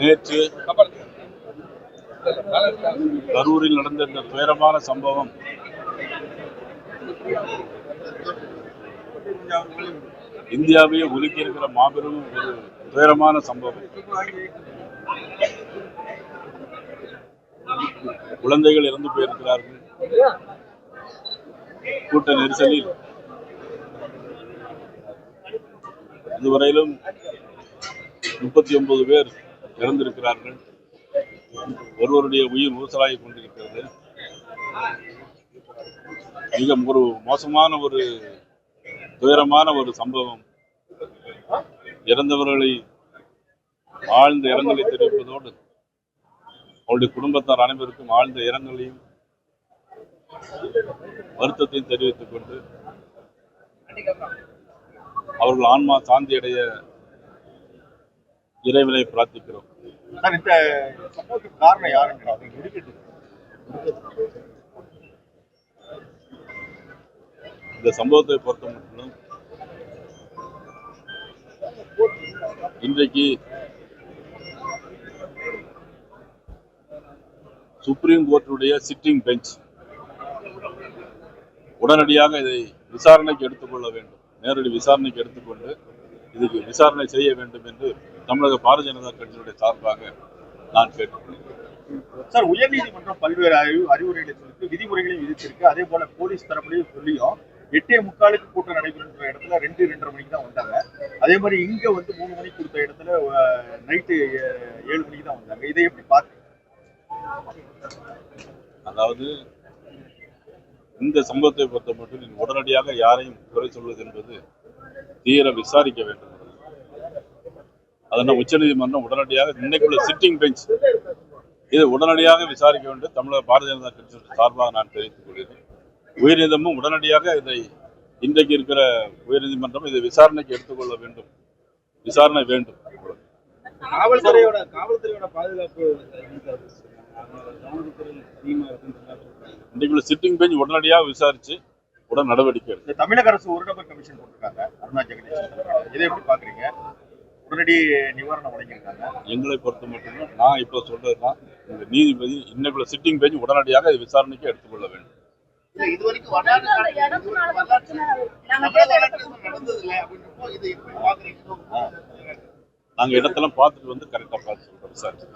நேற்று கரூரில் நடந்த இந்த துயரமான சம்பவம். இந்தியாவையே உலுக்கி இருக்கிற மாபெரும் ஒரு துயரமான சம்பவம். குழந்தைகள் இறந்து போயிருக்கிறார்கள். கூட்ட நெரிசலில் இதுவரையிலும் முப்பத்தி ஒன்பது பேர் இறந்திருக்கிறார்கள். ஒருவருடைய உயிர் ஊசலாகிக் கொண்டிருக்கிறது. மிக ஒரு மோசமான ஒரு துயரமான ஒரு சம்பவம். இறந்தவர்களை ஆழ்ந்த இரங்கலை தெரிவிப்பதோடு அவருடைய குடும்பத்தார் அனைவருக்கும் ஆழ்ந்த இரங்கலையும் வருத்தத்தையும் தெரிவித்துக் கொண்டு அவர்கள் ஆன்மா சாந்தி அடைய இறைவனை பிரார்த்திக்கிறோம். இந்த சம்பவத்தை பொறுத்த மட்டும் இன்றைக்கு சுப்ரீம் கோர்ட்டுடைய சிட்டிங் பெஞ்ச் உடனடியாக இதை விசாரணைக்கு எடுத்துக்கொள்ள வேண்டும். நேரடி விசாரணைக்கு எடுத்துக்கொண்டு இதுக்கு விசாரணை செய்ய வேண்டும் என்று தமிழக பாரதிய ஜனதா கட்சியினுடைய சார்பாக நான் கேட்டுக்கொள்கிறேன். சார் உயர்நீதிமன்றம் பல்வேறு அறிவு அறிவுரைகளை சொல்லிட்டு விதிமுறைகளையும் விதிச்சிருக்கு. அதே போல போலீஸ் தரப்புலையும் சொல்லியும் எட்டே முக்காலுக்கு கூட்டம் நடைபெறுன்ற இடத்துல ரெண்டு ரெண்டரை மணிக்கு தான் வந்தாங்க. அதே மாதிரி இங்க வந்து மூணு மணிக்கு கொடுத்த இடத்துல நைட்டு ஏழு மணிக்கு தான் வந்தாங்க. இதை எப்படி பார்த்து அதாவது இந்த சம்பவத்தை பொறுத்த மட்டும் உடனடியாக யாரையும் குறை சொல்வது என்பது தீர விசாரிக்க வேண்டும். அதனால் உச்சநீதிமன்றம் உடனடியாக இன்னைக்குள்ள சிட்டிங் பெஞ்ச் இதை உடனடியாக விசாரிக்க வேண்டும். தமிழக பாரதிய ஜனதா கட்சியின் சார்பாக நான் தெரிவித்துக் கொள்கிறேன். உயர்நீதிமன்றம் உடனடியாக இதை இன்றைக்கு இருக்கிற உயர்நீதிமன்றம் இதை விசாரணைக்கு எடுத்துக்கொள்ள வேண்டும். விசாரணை வேண்டும். காவல்துறையோட காவல்துறையோட பாதுகாப்பு இன்றைக்குள்ள சிட்டிங் பெஞ்ச் உடனடியாக விசாரித்து உடன் நடவடிக்கை எடுக்கும். இந்த தமிழக அரசு ஒரு நபர் கமிஷன் போட்டிருக்காங்க. அருணா ஜெகதீஷ். இதை எப்படி பாக்குறீங்க உடனடி நிவாரணம் வழங்கியிருக்காங்க. எங்களை பொறுத்த மட்டும் நான் இப்போ சொல்றதுதான் இந்த நீதிபதி இன்னைக்குள்ள சிட்டிங் பெஞ்ச் உடனடியாக இதை விசாரணைக்கு எடுத்துக்கொள்ள வேண்டும். நாங்க இடத்தெல்லாம் பார்த்துட்டு வந்து கரெக்டா பார்த்து சொல்றோம் விசாரிச்சு